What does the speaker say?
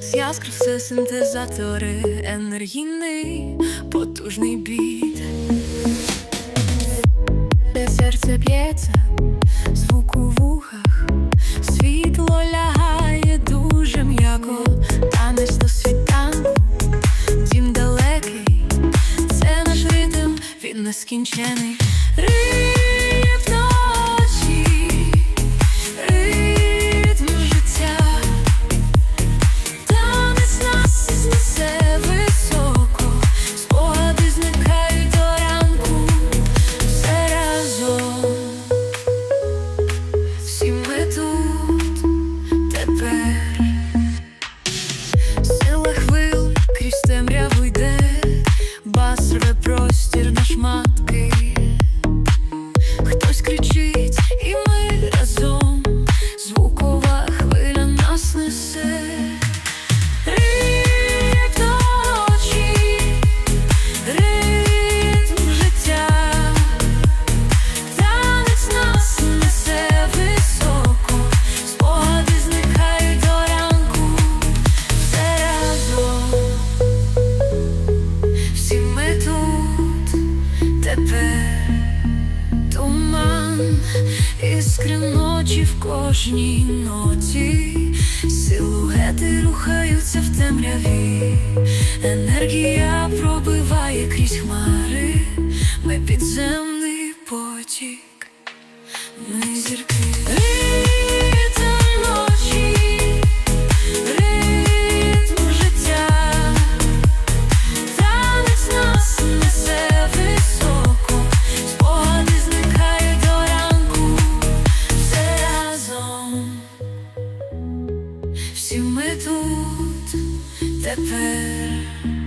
з яскрав все синтезатори, енергійний, потужний біт. Серце б'ється, звук у вухах, світло лягає дуже м'яко, танець до світанку, дім далекий, це наш ритм, він нескінчений. Іскри ночі в кожній ноті, силуети рухаються в темряві, енергія пробиває крізь хмари, ми підземний потік, ми зірки. Всі ми тут тепер.